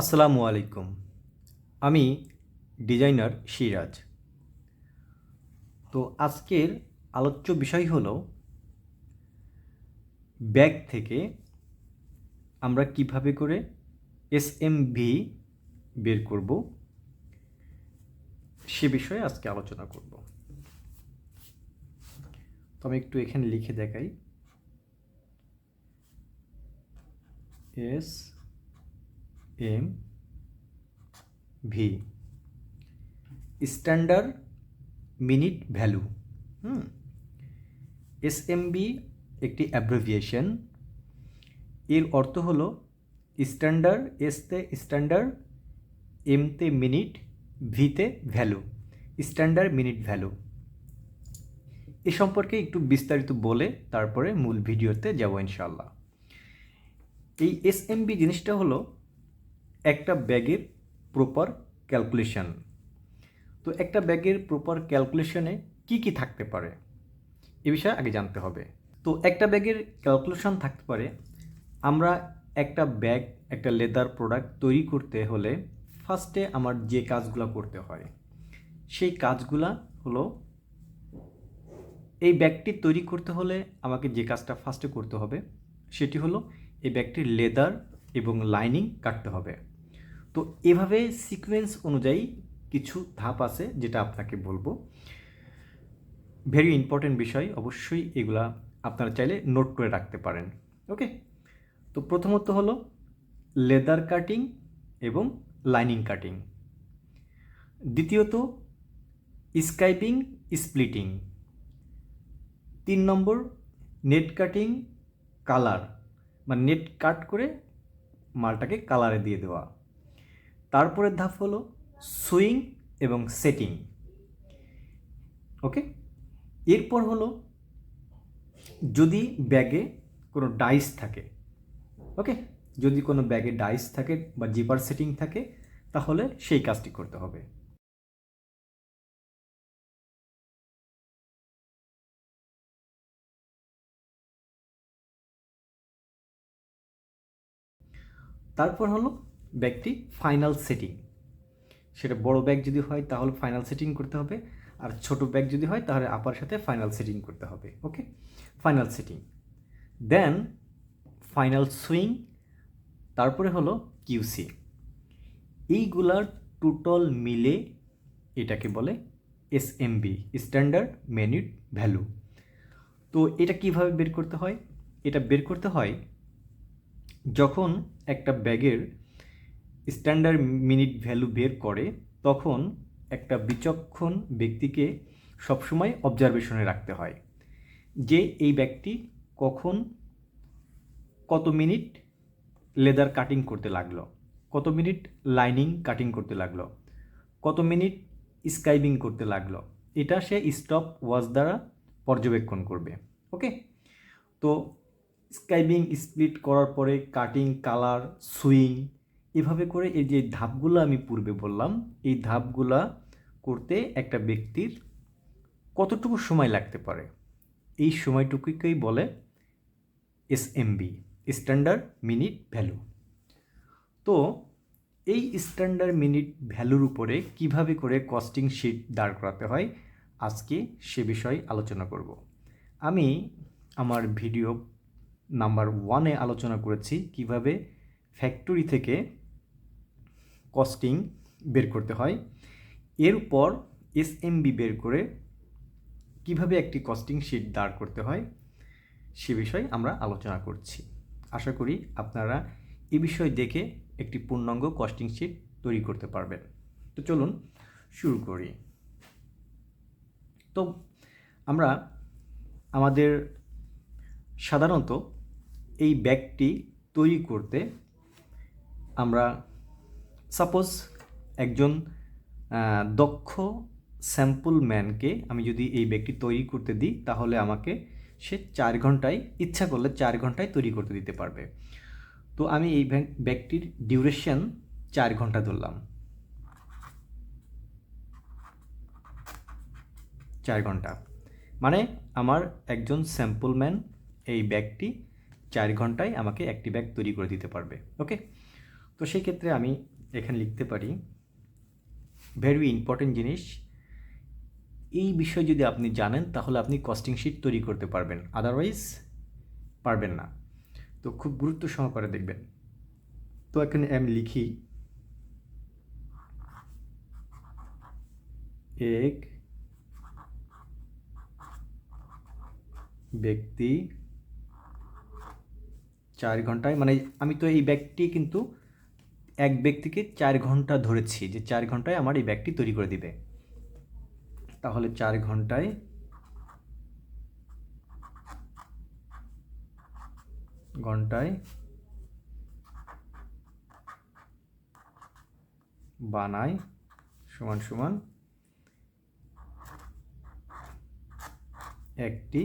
আসসালামু আলাইকুম। আমি ডিজাইনার সিরাজ। তো আজকের আলোচ্য বিষয় হলো, ব্যাগ থেকে আমরা কীভাবে করে এস এম ভি বের করব, সে বিষয়ে আজকে আলোচনা করব। তো আমি একটু এখানে লিখে দেখাই। S M V. Standard minute value hmm. S M B একটি অ্যাব্রিভিয়েশন এর অর্থ হলো স্ট্যান্ডার্ড এসতে স্ট্যান্ডার্ড এমতে মিনিট ভিতে ভ্যালু স্ট্যান্ডার্ড মিনিট ভ্যালু এ সম্পর্কে একটু বিস্তারিত বলে তারপরে মূল ভিডিওতে যাব ইনশাল্লাহ এই এসএমবি জিনিসটা হলো একটা ব্যাগের প্রপার ক্যালকুলেশন তো একটা ব্যাগের প্রপার ক্যালকুলেশনে কি কি থাকতে পারে? এ বিষয়ে আগে জানতে হবে। তো একটা ব্যাগের ক্যালকুলেশন থাকতে পারে, আমরা একটা ব্যাগ, একটা লেদার প্রোডাক্ট তৈরি করতে হলে ফার্স্টে আমার যে কাজগুলো করতে হয়, সেই কাজগুলা হলো এই ব্যাগটি তৈরি করতে হলে আমাকে যে কাজটা ফার্স্টে করতে হবে, সেটি হলো এই ব্যাগটির লেদার এবং লাইনিং কাটতে হবে। তো এভাবে সিকোয়েন্স অনুযায়ী কিছু ধাপ আছে যেটা আপনাকে বলব। ভেরি ইম্পর্টেন্ট বিষয়, অবশ্যই এগুলা আপনারা চাইলে নোট করে রাখতে পারেন। ওকে তো প্রথমত হলো লেদার কাটিং এবং লাইনিং কাটিং দ্বিতীয়ত স্কাইপিং স্প্লিটিং তিন নম্বর নেট কাটিং কালার মানে নেট কাট করে মালটাকে কালারে দিয়ে দেওয়া। তারপরের ধাপ হলো সুইং এবং সেটিং। ওকে? এরপর হলো যদি ব্যাগে কোনো ডাইস থাকে, ওকে? যদি কোনো ব্যাগে ডাইস থাকে বা জিপার সেটিং থাকে, তাহলে সেই কাজটি করতে হবে। তারপর হলো ব্যাগটি ফাইনাল সেটিং সেটা বড় ব্যাগ যদি হয় তাহলে ফাইনাল সেটিং করতে হবে, আর ছোট ব্যাগ যদি হয় তাহলে আপার সাথে ফাইনাল সেটিং করতে হবে okay final setting then final sewing তারপরে হলো কিউসি এইগুলার টোটাল মিলে এটাকে বলে S B standard minute value তো এটা কীভাবে বের করতে হয়? এটা বের করতে হয় যখন একটা ব্যাগের স্ট্যান্ডার্ড মিনিট ভ্যালু বের করে, তখন একটা বিচক্ষণ ব্যক্তিকে সবসময় অবজারভেশনে রাখতে হয় যে এই ব্যাগটি কখন কত মিনিট লেদার কাটিং করতে লাগল, কত মিনিট লাইনিং কাটিং করতে লাগল, কত মিনিট স্কাইবিং করতে লাগল। এটা সে স্টপ ওয়াচ দ্বারা পর্যবেক্ষণ করবে, ওকে? তো স্কাইবিং স্প্লিট করার পরে কাটিং, কালার, সুইং, এভাবে করে এই যে ধাপগুলো আমি পূর্বে বললাম, এই ধাপগুলা করতে একটা ব্যক্তির কতটুকু সময় লাগতে পারে? এই সময়টুকুকেই বলে S M B standard minute value. তো এই স্ট্যান্ডার্ড মিনিট ভ্যালুর উপরে কীভাবে করে কস্টিং শিট দাঁড় করাতে হয়, আজকে সে বিষয়ে আলোচনা করব। আমি আমার ভিডিও নাম্বার ওয়ানে আলোচনা করেছি কীভাবে ফ্যাক্টরি থেকে কস্টিং বের করতে হয়। এরপর এসএমবি বের করে কীভাবে একটি কস্টিং শিট দাঁড় করতে হয়, সে বিষয়ে আমরা আলোচনা করছি। আশা করি আপনারা এ বিষয় দেখে একটি পূর্ণাঙ্গ কস্টিং শিট তৈরি করতে পারবেন। তো চলুন শুরু করি। তো আমরা আমাদের সাধারণত এই ব্যাগটি তৈরি করতে আমরা সাপোজ একজন দক্ষ স্যাম্পল ম্যানকে আমি যদি এই ব্যাগটি তৈরি করতে দিই, তাহলে আমাকে সে চার ঘন্টায়, ইচ্ছা করলে চার ঘন্টায় তৈরি করতে দিতে পারবে। তো আমি এই ব্যাগটির ডিউরেশন চার ঘণ্টা ধরলাম। চার ঘণ্টা। মানে আমার একজন স্যাম্পল ম্যান এই ব্যাগটি চার ঘন্টায় আমাকে একটি ব্যাগ তৈরি করে দিতে পারবে ওকে তো সেই ক্ষেত্রে আমি এখানে লিখতে পারি ভেরি ইম্পর্টেন্ট জিনিস। এই বিষয় যদি আপনি জানেন, তাহলে আপনি কস্টিং শিট তৈরি করতে পারবেন। আদারওয়াইজ পারবেন না। তো খুব গুরুত্ব সহকারে দেখবেন। তো এখানে আমি লিখি, এক ব্যক্তি চার ঘন্টায় মানে আমি তো এই ব্যাগটি কিন্তু এক ব্যক্তিকে চার ঘণ্টা ধরেছি যে চার ঘন্টায় আমার এই ব্যাগটি তৈরি করে দিবে। তাহলে চার ঘন্টায় ঘন্টায় বানাই সমান সমান একটি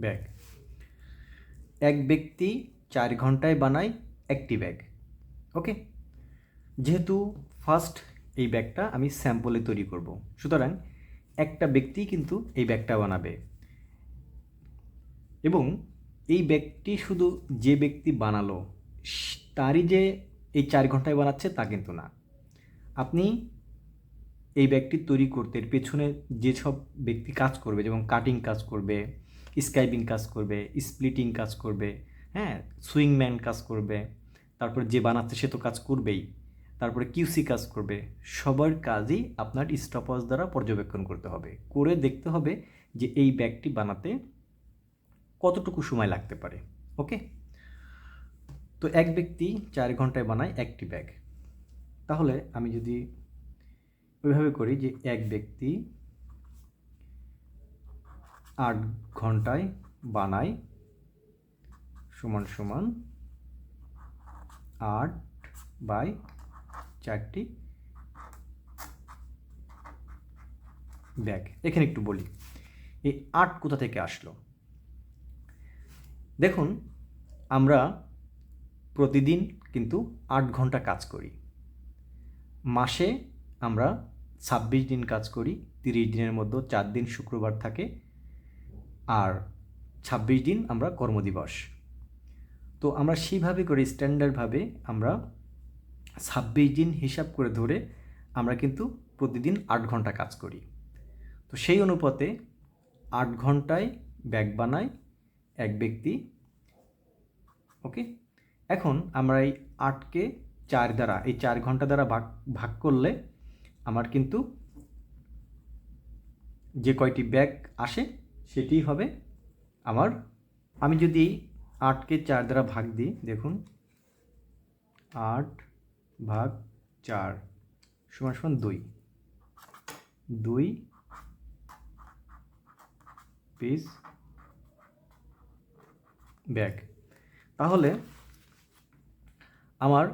ব্যাগ। এক ব্যক্তি চার ঘন্টায় বানায় একটি ব্যাগ ওকে যেহেতু ফার্স্ট এই ব্যাগটা আমি স্যাম্পলে তৈরি করব, সুতরাং একটা ব্যক্তি কিন্তু এই ব্যাগটা বানাবে এবং এই ব্যাগটি শুধু যে ব্যক্তি বানালো, তারই যে এই চার ঘন্টায় বানাচ্ছে তা কিন্তু না। আপনি এই ব্যাগটি তৈরি করতে পেছনে যেসব ব্যক্তি কাজ করবে, যেমন কাটিং কাজ করবে স্কাইপিং কাজ করবে, স্প্লিটিং কাজ করবে হ্যাঁ সুইংম্যান কাজ করবে, তারপরে যে বানাচ্ছে সে তো কাজ করবেই, তারপরে কিউসি কাজ করবে, সবার কাজই আপনার স্টপওয়াচ দ্বারা পর্যবেক্ষণ করতে হবে, করে দেখতে হবে যে এই ব্যাগটি বানাতে কতটুকু সময় লাগতে পারে, ওকে? তো এক ব্যক্তি চার ঘন্টায় বানায় একটি ব্যাগ, তাহলে আমি যদি ওইভাবে করি যে এক ব্যক্তি আট ঘন্টায় বানায় সমান সমান আট বাই চারটি ব্যাগ। এখানে একটু বলি, এই আট কোথা থেকে আসলো? দেখুন, আমরা প্রতিদিন কিন্তু আট ঘণ্টা কাজ করি। মাসে আমরা ছাব্বিশ দিন কাজ করি, তিরিশ দিনের মধ্যে চার দিন শুক্রবার থাকে আর ছাব্বিশ দিন আমরা কর্মদিবস। তো আমরা সেইভাবে করে স্ট্যান্ডার্ডভাবে আমরা ছাব্বিশ দিন হিসাব করে ধরে আমরা কিন্তু প্রতিদিন আট ঘণ্টা কাজ করি। তো সেই অনুপাতে আট ঘন্টায় ব্যাগ বানায় এক ব্যক্তি, ওকে? এখন আমরা এই আটকে চার দ্বারা, এই চার ঘণ্টা দ্বারা ভাগ ভাগ করলে আমার কিন্তু যে কয়টি ব্যাগ আসে সেটি হবে আমার, আমি যদি আটকে চার দ্বারা ভাগ দিই, দেখুন, আট ভাগ চার সমান সমান দুই। দুই পিস ব্যাগ তাহলে আমার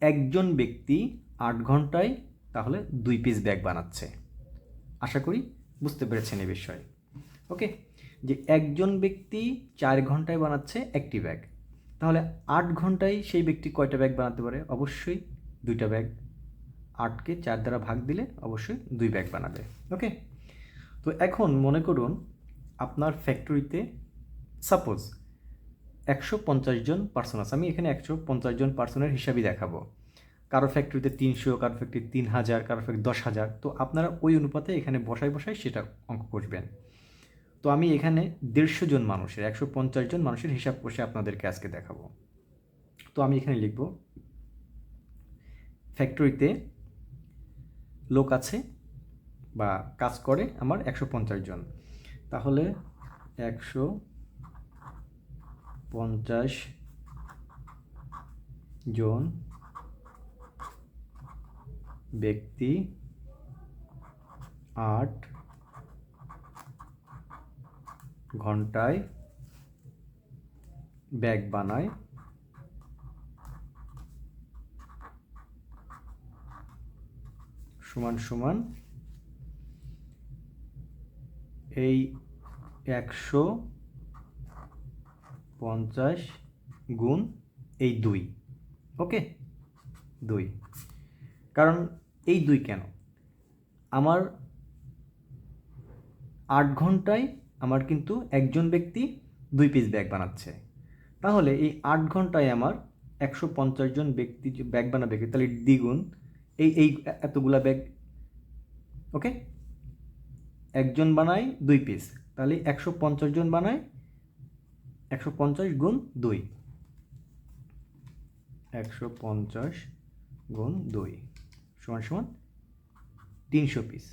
একজন ব্যক্তি আট ঘন্টায় তাহলে দুই পিস ব্যাগ বানাচ্ছে। আশা করি বুঝতে পেরেছেন এই বিষয়ে। ওকে? যে একজন ব্যক্তি চার ঘন্টায় বানাচ্ছে একটি ব্যাগ তাহলে আট ঘন্টায় সেই ব্যক্তি কয়টা ব্যাগ বানাতে পারে? অবশ্যই দুইটা ব্যাগ আটকে চার দ্বারা ভাগ দিলে অবশ্যই দুই ব্যাগ বানাবে। ওকে? তো এখন মনে করুন আপনার ফ্যাক্টরিতে সাপোজ একশো পঞ্চাশ জন পার্সন আছে। আমি এখানে একশো পঞ্চাশ জন পার্সনের হিসাবই দেখাবো। কারও ফ্যাক্টরিতে তিনশো, কারও ফ্যাক্টরি তিন হাজার, কারও ফ্যাক্টরি দশ হাজার। তো আপনারা ওই অনুপাতে এখানে বসাই বসাই সেটা অঙ্ক করবেন। তো আমি এখানে দেড়শো জন মানুষের, একশো পঞ্চাশ জন মানুষের হিসাব কষে আপনাদেরকে আজকে দেখাবো। তো আমি এখানে লিখব, ফ্যাক্টরিতে লোক আছে বা কাজ করে আমার একশো পঞ্চাশ জন। তাহলে একশো পঞ্চাশ জন ব্যক্তি আট ঘন্টায় ব্যাগ বানায়। সমান সমান এই একশো পঞ্চাশ গুণ এই দুই, ওকে? দুই। কারণ এই দুই কেন? আমার আট ঘন্টায় আমার কিন্তু একজন ব্যক্তি দুই পিস ব্যাগ বানাচ্ছে। তাহলে এই আট ঘন্টায় আমার একশো পঞ্চাশ জন ব্যক্তি ব্যাগ বানাবে, তাহলে দ্বিগুণ। এই এই এতগুলা ব্যাগ ওকে একজন বানায় দুই পিস তাহলে একশো পঞ্চাশ জন বানায় একশো পঞ্চাশ গুণ দুই। একশো পঞ্চাশ গুণ দুই, সমান সমান তিনশো পিস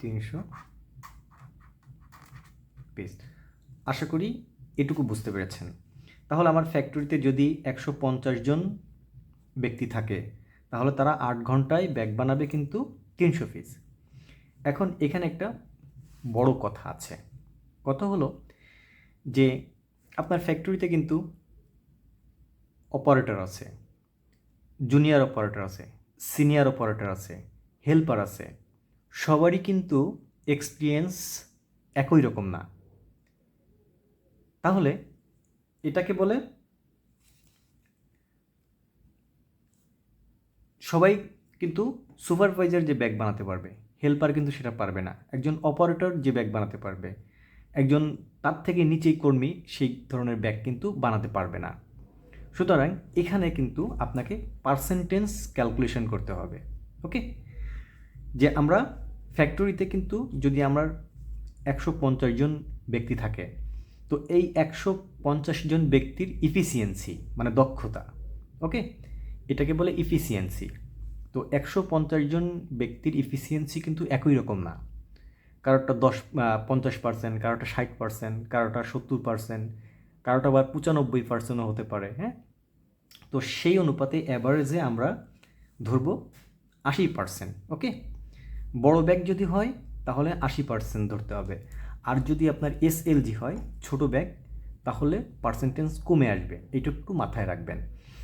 তিনশো পিস আশা করি এটুকু বুঝতে পেরেছেন। তাহলে আমার ফ্যাক্টরিতে যদি একশো পঞ্চাশ জন ব্যক্তি থাকে, তাহলে তারা আট ঘন্টায় ব্যাগ বানাবে কিন্তু তিনশো পিস। এখন এখানে একটা বড় কথা আছে। কথা হলো যে, আপনার ফ্যাক্টরিতে কিন্তু অপারেটর আছে, জুনিয়র অপারেটর আছে, সিনিয়র অপারেটর আছে, হেল্পার আছে, সবারই কিন্তু এক্সপিরিয়েন্স একই রকম না। তাহলে এটাকে বলে সবাই কিন্তু সুপারভাইজার যে ব্যাগ বানাতে পারবে, হেল্পার কিন্তু সেটা পারবে না। একজন অপারেটর যে ব্যাগ বানাতে পারবে, একজন তার থেকে নিচেই কর্মী সেই ধরনের ব্যাগ কিন্তু বানাতে পারবে না। সুতরাং এখানে কিন্তু আপনাকে পার্সেন্টেজ ক্যালকুলেশন করতে হবে ওকে যে আমরা ফ্যাক্টরিতে কিন্তু যদি আমার একশো পঞ্চাশ জন ব্যক্তি থাকে তো এই একশো পঞ্চাশ জন ব্যক্তির ইফিসিয়েন্সি মানে দক্ষতা ওকে এটাকে বলে ইফিসিয়েন্সি তো একশো পঞ্চাশ জন ব্যক্তির ইফিসিয়েন্সি কিন্তু একই রকম না। কারোটা দশ পঞ্চাশ পার্সেন্ট কারোটা ষাট পার্সেন্ট কারোটা সত্তর পার্সেন্ট কারোটা আবার পঁচানব্বই পার্সেন্টও হতে পারে হ্যাঁ? তো সেই অনুপাতে অ্যাভারেজে আমরা ধরব আশি পার্সেন্ট ওকে বড় ব্যাগ যদি হয়, তাহলে আশি পার্সেন্ট ধরতে হবে। আর যদি আপনার এসএলজি হয়, ছোট ব্যাগ, তাহলে পার্সেন্টেজ কমে আসবে। এইটা একটু মাথায় রাখবেন।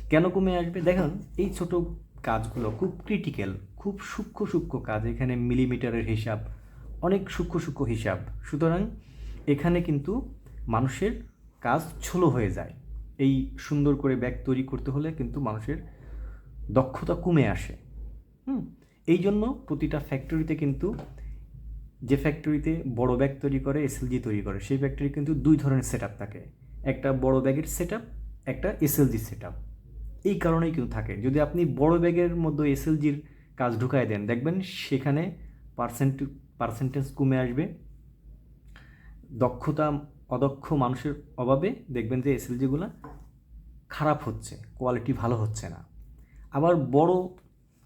কেন কমে আসবে? দেখেন, এই ছোট কাজগুলো খুব ক্রিটিক্যাল খুব সূক্ষ্ম সূক্ষ্ম কাজ। এখানে মিলিমিটারের হিসাব, অনেক সূক্ষ্ম সূক্ষ্ম হিসাব। সুতরাং এখানে কিন্তু মানুষের কাজ ছোলো হয়ে যায়। এই সুন্দর করে ব্যাগ তৈরি করতে হলে কিন্তু মানুষের দক্ষতা কমে আসে। হুম? এই জন্য প্রতিটা ফ্যাক্টরিতে কিন্তু যে ফ্যাক্টরিতে বড় ব্যাগ তৈরি করে এসএলজি তৈরি করে, সেই ফ্যাক্টরি কিন্তু দুই ধরনের সেট থাকে। একটা বড় ব্যাগের সেট একটা এসএলজি সেট এই কারণেই কিন্তু থাকে। যদি আপনি বড় ব্যাগের মধ্যে এসএলজির কাজ ঢুকায় দেন, দেখবেন সেখানে পার্সেন্ট পার্সেন্টেজ কমে আসবে। দক্ষতা, অদক্ষ মানুষের অভাবে দেখবেন যে এসএলজিগুলো খারাপ হচ্ছে কোয়ালিটি ভালো হচ্ছে না। আবার বড়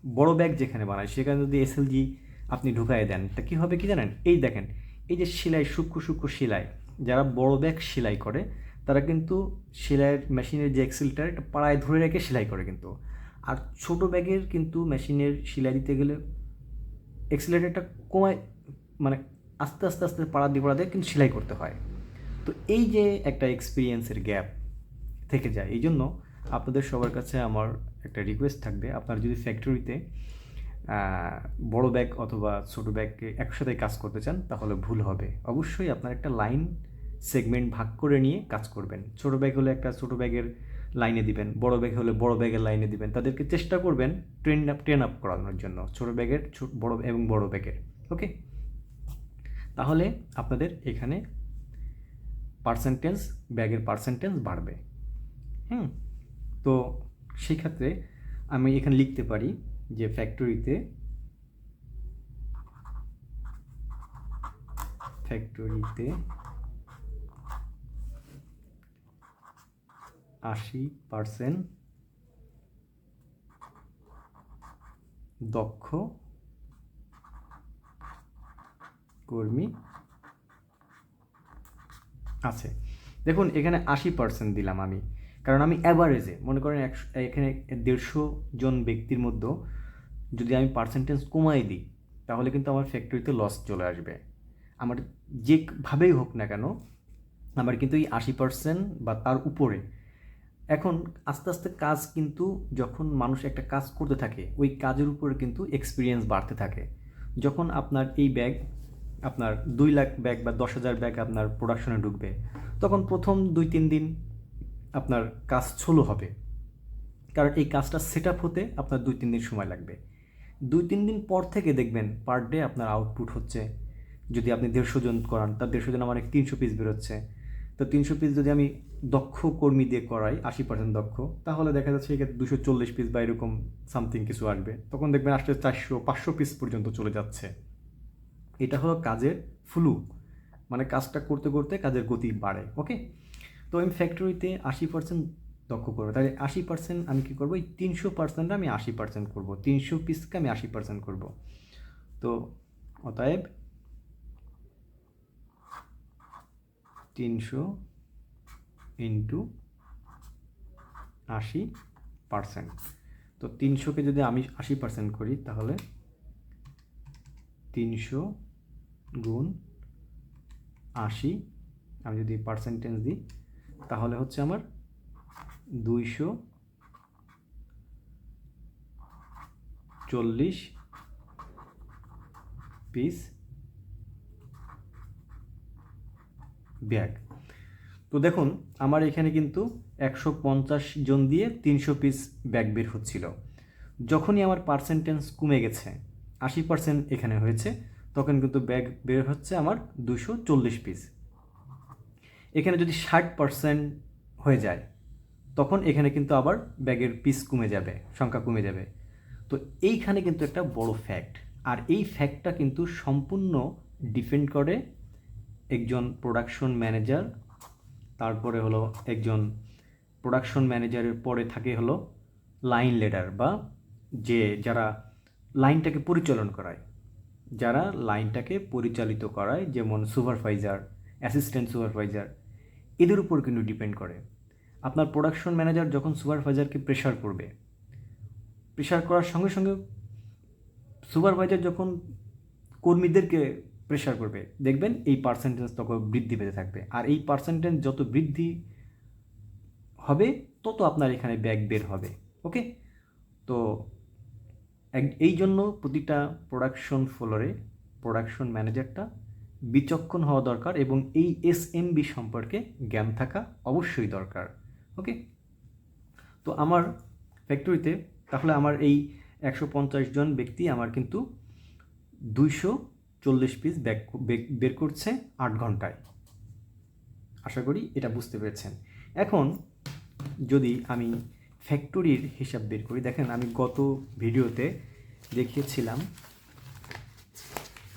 বড় ব্যাগ যেখানে বানায়, সেখানে যদি এসএলজি আপনি ঢুকায় দেন। তা কী হবে কি জানেন? এই দেখেন, এই যে সেলাই, সূক্ষ্ম সূক্ষ্ম সেলাই, যারা বড় ব্যাগ সেলাই করে, তারা কিন্তু সেলাইয়ের মেশিনের যে এক্সেলটা এটা পাড়ায় ধরে রেখে সেলাই করে কিন্তু। আর ছোট ব্যাগের কিন্তু মেশিনের সেলাই দিতে গেলে এক্সেলেটারটা কমায় মানে আস্তে আস্তে আস্তে পাড়া দিয়ে পাড়া দিয়ে কিন্তু সেলাই করতে হয়। তো এই যে একটা এক্সপিরিয়েন্সের গ্যাপ থেকে যায় এই জন্য আপনাদের সবার কাছে আমার একটা রিকোয়েস্ট থাকবে। আপনার যদি ফ্যাক্টরিতে বড় ব্যাগ অথবা ছোট ব্যাগকে একসাথে কাজ করতে চান, তাহলে ভুল হবে। অবশ্যই আপনার একটা লাইন সেগমেন্ট ভাগ করে নিয়ে কাজ করবেন। ছোট ব্যাগ হলে একটা ছোট ব্যাগের লাইনে দিবেন, বড় ব্যাগ হলে বড় ব্যাগের লাইনে দিবেন। তাদেরকে চেষ্টা করবেন ট্রেন আপ ট্রেন আপ করানোর জন্য, ছোট ব্যাগের বড় এবং বড় ব্যাগের। ওকে? তাহলে আপনাদের এখানে পার্সেন্টেজ ব্যাগের পার্সেন্টেজ বাড়বে। হুম? তো সেই ক্ষেত্রে আমি এখানে লিখতে পারি যে ফ্যাক্টরিতে ফ্যাক্টরিতে আশি পার্সেন্ট দক্ষ কর্মী আছে। দেখুন, এখানে আশি পার্সেন্ট দিলাম আমি। কারণ আমি অ্যাভারেজে মনে করেন একশো, এখানে দেড়শো জন ব্যক্তির মধ্যে যদি আমি পার্সেন্টেজ কমাই দিই, তাহলে কিন্তু আমার ফ্যাক্টরিতে লস চলে আসবে। আমার যেভাবেই হোক না কেন, আমার কিন্তু এই আশি পার্সেন্ট বা তার উপরে। এখন আস্তে আস্তে কাজ কিন্তু যখন মানুষ একটা কাজ করতে থাকে, ওই কাজের উপরে কিন্তু এক্সপিরিয়েন্স বাড়তে থাকে। যখন আপনার এই ব্যাগ আপনার দুই লাখ ব্যাগ বা দশ হাজার ব্যাগ আপনার প্রোডাকশনে ঢুকবে, তখন প্রথম দুই তিন দিন আপনার কাজ ছোলো হবে। কারণ এই কাজটা সেট আপ হতে আপনার দুই তিন দিন সময় লাগবে। দুই তিন দিন পর থেকে দেখবেন পার ডে আপনার আউটপুট হচ্ছে। যদি আপনি দেড়শো জন করান, তার দেড়শো জন আমার তিনশো পিস বেরোচ্ছে। তো তিনশো পিস যদি আমি দক্ষ কর্মী দিয়ে করাই, আশি পার্সেন্ট দক্ষ, তাহলে দেখা যাচ্ছে এক্ষেত্রে দুশো চল্লিশ পিস বা এরকম সামথিং কিছু আসবে। তখন দেখবেন আসলে চারশো, পাঁচশো পিস পর্যন্ত চলে যাচ্ছে। এটা হলো কাজের ফ্লু মানে কাজটা করতে করতে কাজের গতি বাড়ে ওকে তো আমি ফ্যাক্টরিতে আশি পার্সেন্ট দক্ষ করব। তাহলে আশি পার্সেন্ট আমি কী করব? এই তিনশো পার্সেন্ট আমি আশি পার্সেন্ট করব। তিনশো পিসকে আমি আশি পার্সেন্ট করব। তো অতএব তিনশো ইন্টু আশি পার্সেন্ট তো তিনশোকে যদি আমি আশি পার্সেন্ট করি, তাহলে তিনশো গুণ আশি, আমি যদি পার্সেন্টেজ দিই, তাহলে হচ্ছে আমার দুইশো চল্লিশ পিস ব্যাগ। তো দেখুন, আমার এখানে কিন্তু একশো পঞ্চাশ জন দিয়ে তিনশো পিস ব্যাগ বের হচ্ছিল। যখনই আমার পার্সেন্টেজ কমে গেছে, আশি পার্সেন্ট এখানে হয়েছে, তখন কিন্তু ব্যাগ বের হচ্ছে আমার দুশো চল্লিশ পিস। এখানে যদি ষাট পার্সেন্ট হয়ে যায় তখন এখানে কিন্তু আবার ব্যাগের পিস কমে যাবে, সংখ্যা কমে যাবে। তো এইখানে কিন্তু একটা বড় ফ্যাক্ট আর এই ফ্যাক্টটা কিন্তু সম্পূর্ণ ডিপেন্ড করে একজন প্রোডাকশন ম্যানেজার তারপরে হলো একজন প্রোডাকশন ম্যানেজারের পরে থাকে হলো লাইন লিডার বা যে যারা লাইনটাকে পরিচালন করায়। যারা লাইনটাকে পরিচালিত করায়, যেমন সুপারভাইজার অ্যাসিস্ট্যান্ট সুপারভাইজার এদের উপর কিন্তু ডিপেন্ড করে। আপনার প্রোডাকশন ম্যানেজার যখন সুপারভাইজারকে প্রেশার করবে প্রেশার করার সঙ্গে সঙ্গে সুপারভাইজার যখন কর্মীদেরকে প্রেশার করবে, দেখবেন এই পার্সেন্টেজ তখন বৃদ্ধি পেতে থাকবে। আর এই পার্সেন্টেজ যত বৃদ্ধি হবে, তত আপনার এখানে ব্যাগ বের হবে। ওকে তো এই জন্য প্রতিটা প্রোডাকশন ফ্লোরে প্রোডাকশন ম্যানেজারটা বিচক্ষণ হওয়া দরকার এবং এই এস সম্পর্কে জ্ঞান থাকা অবশ্যই দরকার। ওকে তো আমার ফ্যাক্টরিতে তাহলে আমার এই একশো পঞ্চাশ জন ব্যক্তি আমার কিন্তু দুইশো চল্লিশ পিস বের করছে আট ঘন্টায়। আশা করি এটা বুঝতে পেরেছেন। এখন যদি আমি ফ্যাক্টরির হিসাব বের করি, দেখেন আমি গত ভিডিওতে দেখিয়েছিলাম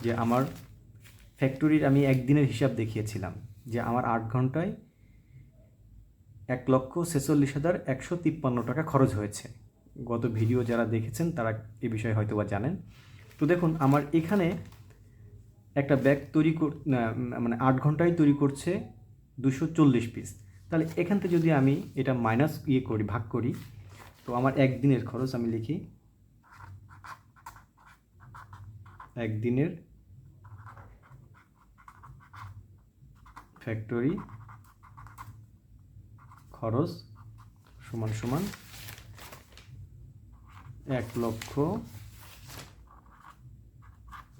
যে আমার ফ্যাক্টরির আমি একদিনের হিসাব দেখিয়েছিলাম যে আমার আট ঘন্টায় এক লক্ষ ছেচল্লিশ হাজার একশো তিপ্পান্ন টাকা খরচ হয়েছে। গত ভিডিও যারা দেখেছেন, তারা এ বিষয়ে হয়তো বা জানেন। তো দেখুন, আমার এখানে একটা ব্যাগ তৈরি মানে আট ঘন্টায় তৈরি করছে দুশো চল্লিশ পিস তাহলে এখান থেকে যদি আমি এটা মাইনাস ইয়ে করি, ভাগ করি, তো আমার একদিনের খরচ আমি লিখি একদিনের ফ্যাক্টরি খরচ সমান সমান এক লক্ষ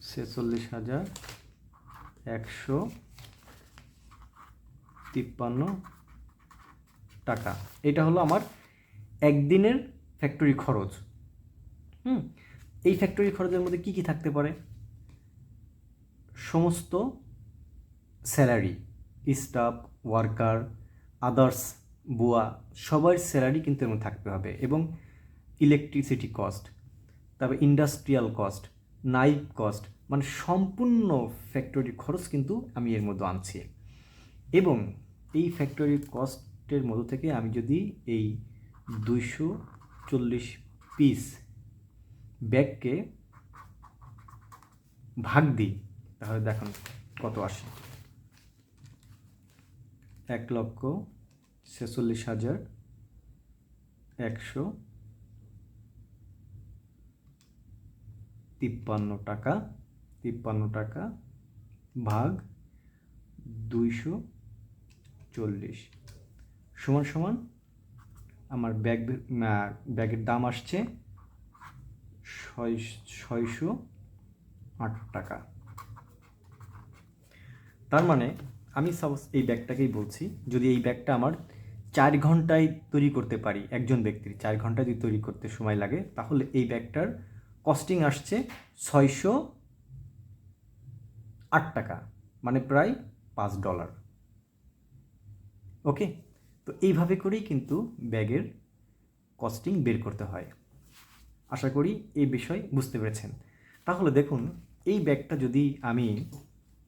ছেচল্লিশ হাজার একশো তিপ্পান্ন টাকা। এটা হলো আমার একদিনের ফ্যাক্টরি খরচ। হুম? এই ফ্যাক্টরি খরচের মধ্যে কি কি থাকতে পারে? সমস্ত স্যালারি স্টাফ ওয়ার্কার আদার্স বুয়া, সবার স্যালারি কিন্তু এর মধ্যে থাকতে হবে এবং ইলেকট্রিসিটি কস্ট তারপর ইন্ডাস্ট্রিয়াল কস্ট নাইফ কস্ট মানে সম্পূর্ণ ফ্যাক্টরি খরচ কিন্তু আমি এর মধ্যে আনছি। এবং এই ফ্যাক্টরি কস্টের মধ্য থেকে আমি যদি এই দুইশো চল্লিশ পিস ব্যাগকে ভাগ দিই, তাহলে দেখুন কত আসে। এক লক্ষ ছেচল্লিশ হাজার একশো তিপ্পান্ন টাকা তিপ্পান্ন টাকা ভাগ দুইশো চল্লিশ। সমান সমান আমার ব্যাগ ব্যাগের দাম আসছে ছয় ছয়শো আট টাকা। তার মানে আমি সাপোজ এই ব্যাগটাকেই বলছি, যদি এই ব্যাগটা আমার চার ঘন্টায় তৈরি করতে পারি, একজন ব্যক্তির চার ঘন্টায় যদি তৈরি করতে সময় লাগে, তাহলে এই ব্যাগটার কস্টিং আসছে ছয়শো আট টাকা মানে প্রায় পাঁচ ডলার ওকে তো এইভাবে করেই কিন্তু ব্যাগের কস্টিং বের করতে হয়। আশা করি এই বিষয় বুঝতে পেরেছেন। তাহলে দেখুন, এই ব্যাগটা যদি আমি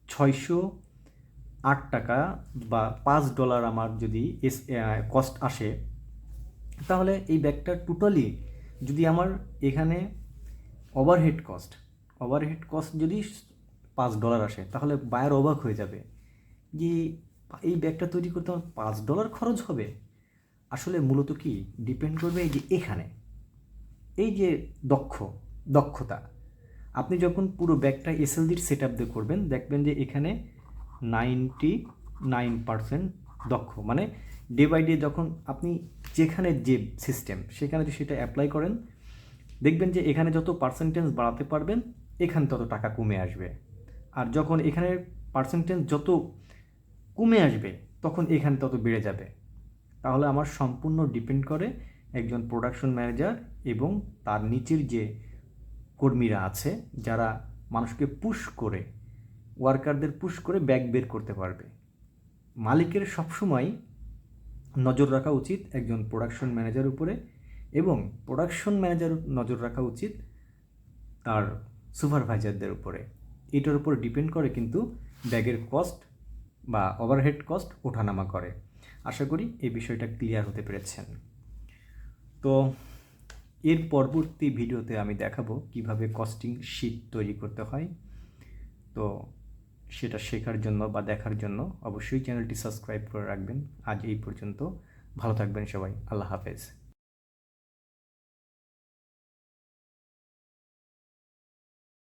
ছয়শো আট টাকা বা পাঁচ ডলার আমার যদি এস কস্ট আসে, তাহলে এই ব্যাগটা টোটালি যদি আমার এখানে ওভারহেড কস্ট ওভারহেড কস্ট যদি পাঁচ ডলার আসে, তাহলে বায়ার অবাক হয়ে যাবে যে এই ব্যাগটা তৈরি করতে আমার পাঁচ ডলার খরচ হবে। আসলে মূলত কি? ডিপেন্ড করবে এই যে এখানে। এই যে দক্ষ, দক্ষতা। আপনি যখন পুরো ব্যাগটা এসএলডির সেট আপ দিয়ে করবেন, দেখবেন যে এখানে নাইনটি নাইন পারসেন্ট দক্ষ। মানে ডে বাই ডে যখন আপনি যেখানে যে সিস্টেম সেখানে যদি সেটা অ্যাপ্লাই করেন, দেখবেন যে এখানে যত পার্সেন্টেজ বাড়াতে পারবেন, এখানে তত টাকা কমে আসবে। আর যখন এখানে পার্সেন্টেজ যত কমে আসবে, তখন এখানে তত বেড়ে যাবে। তাহলে আমার সম্পূর্ণ ডিপেন্ড করে একজন প্রোডাকশন ম্যানেজার এবং তার নিচের যে কর্মীরা আছে, যারা মানুষকে পুশ করে ওয়ার্কারদের পুশ করে ব্যাগ বের করতে পারবে। মালিকের সবসময় নজর রাখা উচিত একজন প্রোডাকশন ম্যানেজার উপরে এবং প্রোডাকশন ম্যানেজার নজর রাখা উচিত তার সুপারভাইজারদের উপরে। এটার উপর ডিপেন্ড করে কিন্তু ব্যাগের কস্ট বা ওভারহেড কস্ট ওঠানামা করে। আশা করি এই বিষয়টা ক্লিয়ার হতে পেরেছেন। তো এর পরবর্তী ভিডিওতে আমি দেখাবো কীভাবে কস্টিং শিট তৈরি করতে হয়। তো সেটা শেখার জন্য বা দেখার জন্য অবশ্যই চ্যানেলটি সাবস্ক্রাইব করে রাখবেন। আজ এই পর্যন্ত। ভালো থাকবেন সবাই। আল্লাহ হাফেজ।